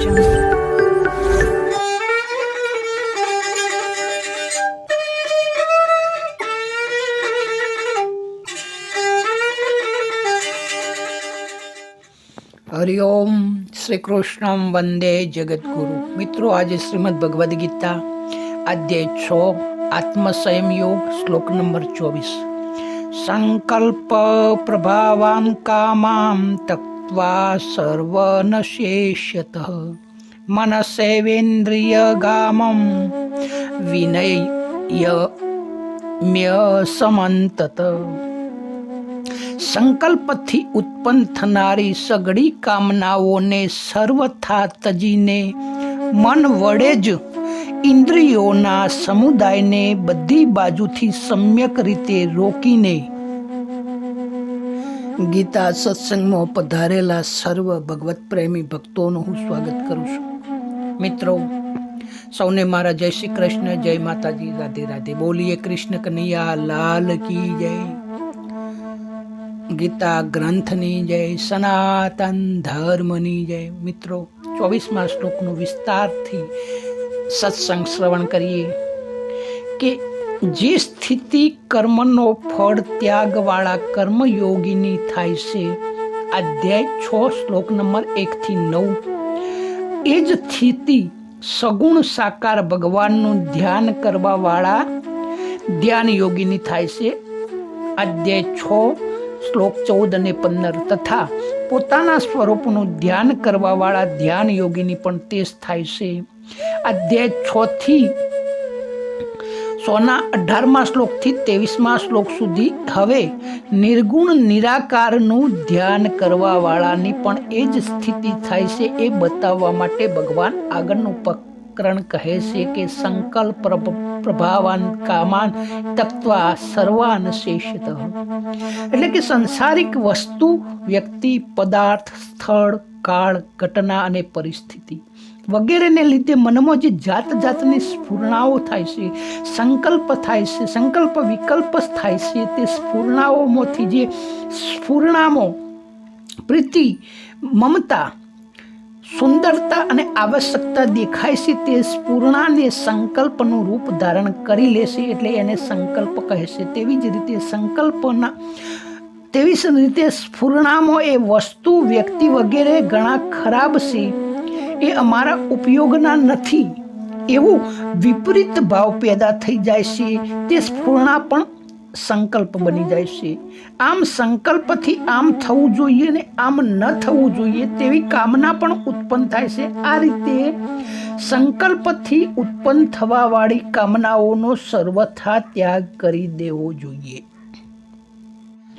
જાઓ હરિઓમ શ્રી કૃષ્ણમ વંદે જગદગુરુ મિત્રો આજે શ્રીમદ ભગવદ્ ગીતા અધ્યાય છ આત્મસંયમ યોગ શ્લોક નંબર ચોવીસ સંકલ્પ પ્રભાવાન કામામ તક સર્વન શેષ્યત મનસેવેન્દ્રિય ગામમ વિનય મ્ય સંકલ્પથી ઉત્પન્ન થનારી સગડી કામનાઓને સર્વથા તજીને મન વડે જ ઇન્દ્રિયોના સમુદાયને બધી બાજુથી સમ્યક રીતે રોકીને ગીતા સત્સંગમાં પધારેલા સર્વ ભગવત પ્રેમી ભક્તોનું હું સ્વાગત કરું છું. મિત્રો, સૌને મારા જય શ્રી કૃષ્ણ, જય માતાજી, રાધે રાધે. બોલીએ કૃષ્ણ કનૈયા, લાલ કી જય. ગીતા ગ્રંથની જય, સનાતન ધર્મની જય. મિત્રો, ચોવીસમા શ્લોકનું વિસ્તારથી સત્સંગ શ્રવણ કરીએ કે જે સ્થિતિ કર્મનો ફળ ત્યાગવાળા કર્મયોગીની થાય છે. અધ્યાય છ, શ્લોક નંબર એકથી નવ. એ જ સ્થિતિ સગુણ સાકાર ભગવાનનું ધ્યાન કરવાવાળા ધ્યાન યોગીની થાય છે. અધ્યાય છ, શ્લોક ચૌદ અને પંદર તથા પોતાના સ્વરૂપનું ધ્યાન કરવાવાળા ધ્યાન યોગીની પણ તેજ થાય છે. અધ્યાય છ થી સોના અઢારમા શ્લોકથી ત્રેવીસમા શ્લોક સુધી હવે નિર્ગુણ નિરાકારનું ધ્યાન કરવાવાળાની પણ એ જ સ્થિતિ થાય છે એ બતાવવા માટે ભગવાન આગળનું પ્રકરણ કહે છે કે સંકલ્પ પ્રભાવાન કામાન તત્વા સર્વાન શેષિત. એટલે કે સંસારિક વસ્તુ, વ્યક્તિ, પદાર્થ, સ્થળ, કાળ, ઘટના અને પરિસ્થિતિ. વગેરેને લીધે મનમાં જે જાત જાતની સ્ફૂર્ણાઓ થાય છે સંકલ્પ થાય છે સંકલ્પ વિકલ્પ થાય છે તે સ્ફૂર્ણાઓમાંથી જે સ્ફૂર્ણામો પ્રીતિ મમતા સુંદરતા અને આવશ્યકતા દેખાય છે તે સ્ફૂર્ણાને સંકલ્પનું રૂપ ધારણ કરી લેશે એટલે એને સંકલ્પ કહે છે. તેવી જ રીતે સંકલ્પના તેવી જ રીતે સ્ફૂર્ણામાં એ વસ્તુ વ્યક્તિ વગેરે ઘણા ખરાબ છે. એ અમારા ઉપયોગના નથી. એવું વિપરીત ભાવ પેદા થઈ જાય છે, તે સ્ફૂર્ણા પણ સંકલ્પ બની જાય છે. આમ સંકલ્પથી આમ થવું જોઈએ ને આમ ન થવું જોઈએ તેવી કામના પણ ઉત્પન્ન થાય છે. આ રીતે સંકલ્પથી ઉત્પન્ન થવાવાળી કામનાઓનો સર્વથા ત્યાગ કરી દેવો જોઈએ.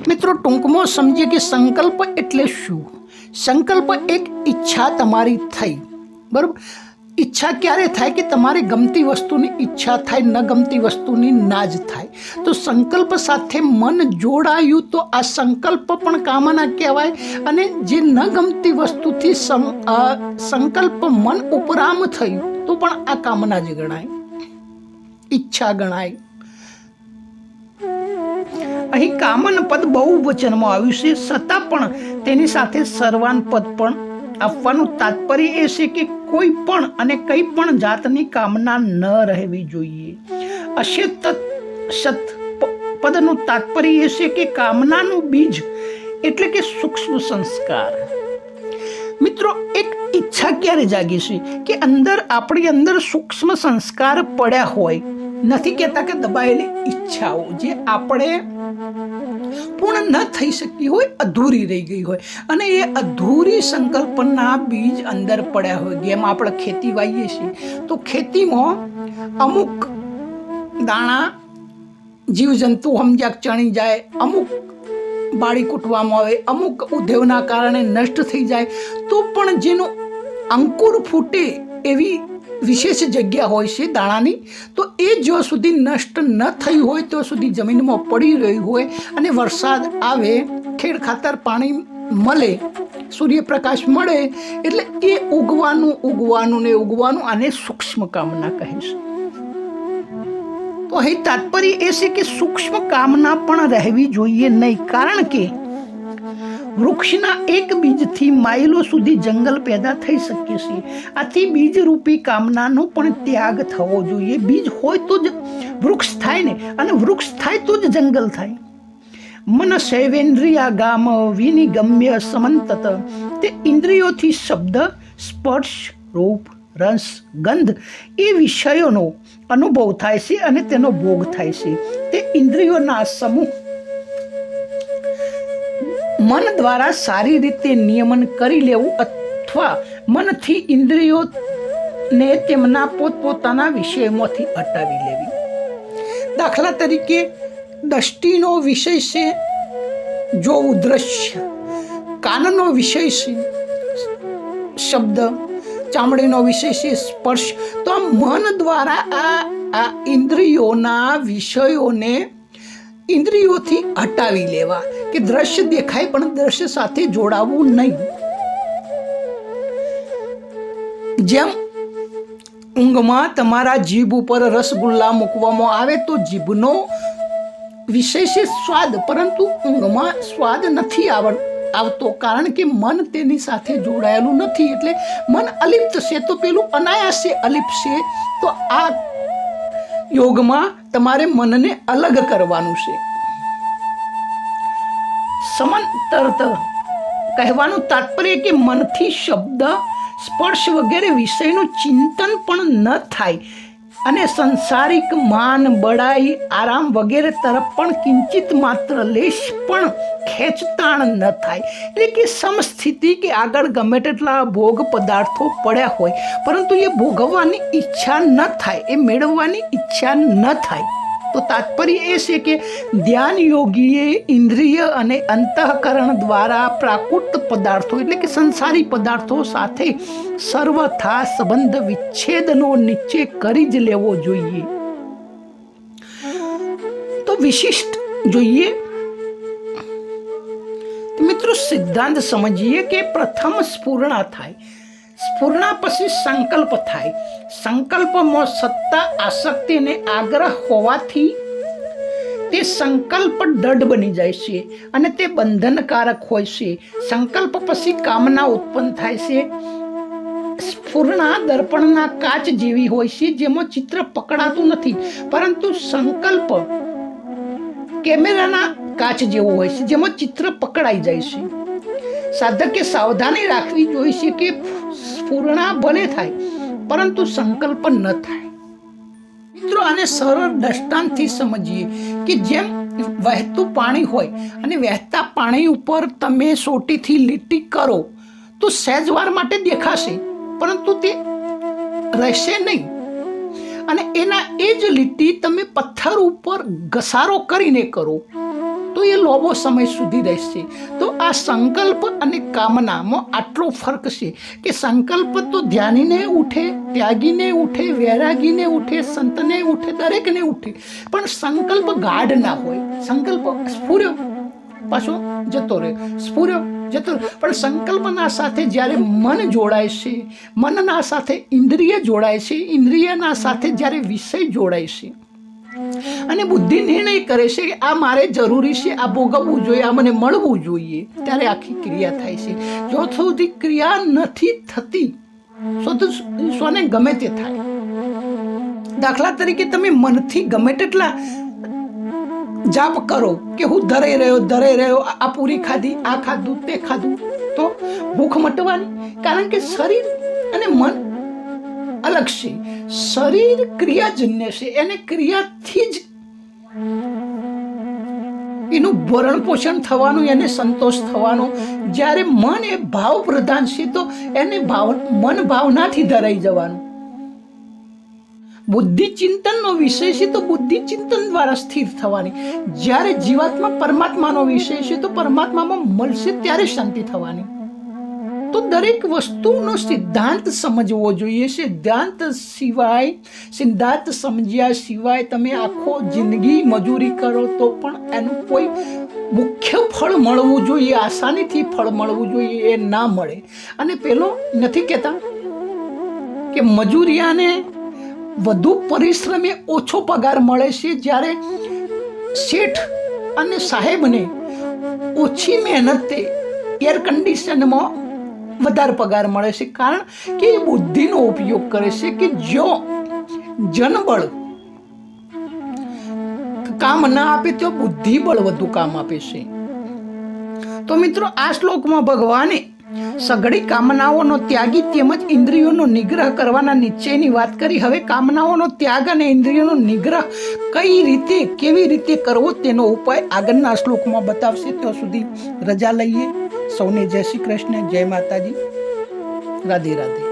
મિત્રો, ટૂંકમાં સમજીએ કે સંકલ્પ એટલે શું? સંકલ્પ એક ઈચ્છા તમારી થઈ. બરાબર? ઈચ્છા ક્યારે થાય કે તમારી ગમતી વસ્તુની ઈચ્છા થાય, ન ગમતી વસ્તુની ના જ થાય? તો સંકલ્પ સાથે મન જોડાયું તો આ સંકલ્પ પણ કામના કહેવાય અને જે ન ગમતી વસ્તુથી સંકલ્પ મન ઉપરામ થયું, તો પણ આ કામના જ ગણાય. ઈચ્છા ગણાય. અહીં કામન પદ બહુ વચનમાં આવ્યું છે. છતાં પણ તેની સાથે સર્વાન પદ પણ આપવાનું તાત્પર્ય એ છે કે કોઈ પણ અને કંઈ પણ જાતની કામના ન રહેવી જોઈએ. અશેત સત પદનું તાત્પર્ય એ છે કે કામનાનું બીજ એટલે કે સૂક્ષ્મ સંસ્કાર. મિત્રો, એક ઈચ્છા ક્યારે જાગી છે કે અંદર આપણી અંદર સૂક્ષ્મ સંસ્કાર પડ્યા હોય? નથી કહેતા કે દબાયેલી ઈચ્છાઓ, જે આપણે પૂર્ણ ન થઈ શકી હોય, અધૂરી રહી ગઈ હોય. અને એ અધૂરી સંકલ્પના બીજ અંદર પડ્યા હોય, જેમ આપણે ખેતી વાવીએ છીએ. તો ખેતીમાં અમુક દાણા જીવજંતુ સમજ્યા ચણી જાય, અમુક બાળી કૂટવામાં આવે, અમુક ઉદ્યોગના કારણે નષ્ટ થઈ જાય. તો પણ જેનું અંકુર ફૂટે એવી વિશેષ જગ્યા હોય છે દાણાની, તો એ જો સુધી નષ્ટ ન થઈ હોય તો સુધી જમીનમાં પડી રહી હોય અને વરસાદ આવે, ખેડ ખાતર પાણી મળે, સૂર્યપ્રકાશ મળે, એટલે એ ઉગવાનું ઉગવાનું ને ઉગવાનું આને સૂક્ષ્મ કામના કહે છે. તો અહીં તાત્પર્ય એ છે કે સૂક્ષ્મ કામના પણ રહેવી જોઈએ નહીં, કારણ કે વૃક્ષના એક બીજથી માઇલો સુધી જંગલ પેદા થઈ શકીએ છે. આથી બીજરૂપી કામનાનો પણ ત્યાગ થવો જોઈએ. બીજ હોય તો જ વૃક્ષ થાય ને, અને વૃક્ષ થાય તો જ જંગલ થાય. મન સૈવેન્દ્રિયા ગામ વિનિગમ્ય સમંતત. તે ઇન્દ્રિયોથી શબ્દ, સ્પર્શ, રૂપ, રસ, ગંધ એ વિષયોનો અનુભવ થાય છે અને તેનો ભોગ થાય છે. તે ઇન્દ્રિયોના સમૂહ મન દ્વારા સારી રીતે નિયમન કરી લેવું અથવા મનથી ઇન્દ્રિયોને તેમના પોતપોતાના વિષયમાંથી હટાવી લેવી. દાખલા તરીકે દ્રષ્ટિનો વિષય છે જોવું દ્રશ્ય. કાનનો વિષય છે શબ્દ. ચામડીનો વિષય છે સ્પર્શ. તો આ મન દ્વારા આ આ ઇન્દ્રિયોના વિષયોને ઇન્દ્રિયોથી હટાવી લેવા. કે દ્રશ્ય દેખાય પણ દ્રશ્ય સાથે જોડાવવું નહીં. જેમ ઊંઘમાં તમારા જીભ ઉપર રસગુલ્લા મૂકવામાં આવે તો જીભનો વિશેષ સ્વાદ, પરંતુ ઊંઘમાં સ્વાદ નથી આવતો, કારણ કે મન તેની સાથે જોડાયેલું નથી. એટલે મન અલિપ્ત છે તો પેલું અનાયાસે અલિપ્ત છે. તો આ યોગમાં તમારે મનને અલગ કરવાનું છે. સમાંતરત. કહેવાનું તાત્પર્ય કે મનથી શબ્દ, સ્પર્શ વગેરે વિષયનું ચિંતન પણ ન થાય. અને સંસારિક માન બડાઈ આરામ વગેરે તરફ પણ કિંચિત માત્ર લેશ પણ ખેંચતાણ ન થાય. એટલે કે સમસ્થિતિ કે આગળ ગમે તેટલા ભોગ પદાર્થો પડ્યા હોય, પરંતુ એ ભોગવવાની ઈચ્છા ન થાય, એ મેળવવાની ઈચ્છા ન થાય. તો તાત્પર્ય એ છે કે ધ્યાન યોગીએ ઇન્દ્રિય અને અંતઃકરણ દ્વારા પ્રાકૃત પદાર્થો એટલે કે સંસારી પદાર્થો સાથે સર્વથા સંબંધ વિચ્છેદનો નિશ્ચય કરી જ લેવો જોઈએ. તો વિશિષ્ટ જોઈએ. મિત્રો સિદ્ધાંત સમજીએ કે પ્રથમ સ્ફૂર્ણા થાય. સ્ફૂર્ણા પછી સંકલ્પ થાય. સંકલ્પમાં સત્તા, આસક્તિ અને આગ્રહ હોવાથી તે સંકલ્પ દઢ બની જાય છે અને તે બંધનકારક હોય છે. સંકલ્પ પછી કામના ઉત્પન્ન થાય છે. સ્ફૂર્ણા દર્પણના કાચ જેવી હોય છે, જેમાં ચિત્ર પકડાતું નથી. પરંતુ સંકલ્પ કેમેરાના કાચ જેવો હોય છે, જેમાં ચિત્ર પકડાઈ જાય છે. સાધકે સાવધાની રાખવી જોઈએ છે કે સ્ફૂર્ણા ભલે થાય, પરંતુ સંકલ્પ ન થાય. મિત્રો, આને સરળ દ્રષ્ટાંતથી સમજીએ કે જેમ વહેતું પાણી હોય અને વહેતા પાણી ઉપર તમે સોટીથી લીટી કરો, તો સહેજવાર માટે દેખાશે, પરંતુ તે રહેશે નહીં. અને એના એ જ લીટી તમે પથ્થર ઉપર ઘસારો કરીને કરો. તો એ લાંબો સમય સુધી રહેશે. તો આ સંકલ્પ અને કામનામાં આટલો ફરક છે કે સંકલ્પ તો ધ્યાનીને ઉઠે, ત્યાગીને ઉઠે, વૈરાગીને ઉઠે, સંતને ઉઠે, દરેકને ઉઠે. પણ સંકલ્પ ગાઢ ના હોય. સંકલ્પ સ્ફુર્યો પાછો જતો રહે. સ્ફુર્યો જતો પણ સંકલ્પના સાથે જ્યારે મન જોડાય છે, મનના સાથે ઇન્દ્રિય જોડાય છે, ઇન્દ્રિયના સાથે જ્યારે વિષય જોડાય છે અને બુદ્ધિ નિર્ણય કરે છે કે આ મારે જરૂરી છે, આ ભોગવવું જોઈએ, આ મને મળવું જોઈએ. ત્યારે આખી ક્રિયા થાય છે. જો સુધી ક્રિયા નથી થતી સ્વને ગમે તે થાય. દાખલા તરીકે તમે મનથી ગમે તેટલા જાપ કરો કે હું ધરાઈ રહ્યો ધરાઈ રહ્યો આ પૂરી ખાધી, આ ખાધું, તે ખાધું, તો ભૂખ મટવાની. કારણ કે શરીર અને મન અલગ છે. શરીર ક્રિયાજન્ય છે. એને ક્રિયાથી જ એનું ભરણ પોષણ થવાનું, એને સંતોષ થવાનો. જ્યારે મન એ ભાવ પ્રધાન છે, તો એને ભાવ, મન ભાવનાથી ધરાઈ જવાનું. બુદ્ધિ ચિંતનનો વિષય છે, તો બુદ્ધિ ચિંતન દ્વારા સ્થિર થવાની. જ્યારે જીવાત્મા પરમાત્માનો વિષય છે, તો પરમાત્મામાં મળશે ત્યારે શાંતિ થવાની. દરેક વસ્તુનો સિદ્ધાંત સમજવો જોઈએ. સિદ્ધાંત સિવાય, સિદ્ધાંત સમજ્યા સિવાય તમે આખો જિંદગી મજૂરી કરો તો પણ એનું કોઈ મુખ્ય ફળ મળવું જોઈએ, આસાનીથી ફળ મળવું જોઈએ એ ના મળે. અને પેલો નથી કહેતા કે મજૂરિયાને વધુ પરિશ્રમે ઓછો પગાર મળે છે જ્યારે શેઠ અને સાહેબને ઓછી મહેનતે એર કન્ડિશનમાં વધારે પગાર મળે છે. કારણ કે એ બુદ્ધિનો ઉપયોગ કરે છે કે જો જનબળ કામ ના આપે, તો બુદ્ધિબળ વધુ કામ આપે છે. તો મિત્રો, આ શ્લોકમાં ભગવાને સઘળી કામનાઓનો ત્યાગી તેમજ ઇન્દ્રિયોનો નિગ્રહ કરવાના નિશ્ચયની વાત કરી. હવે કામનાઓનો ત્યાગ અને ઇન્દ્રિયોનો નિગ્રહ કઈ રીતે, કેવી રીતે કરવો, તેનો ઉપાય આગળના શ્લોકમાં બતાવશે. ત્યાં સુધી રજા લઈએ. સૌને જય શ્રી કૃષ્ણ જય માતાજી. રાધે રાધે.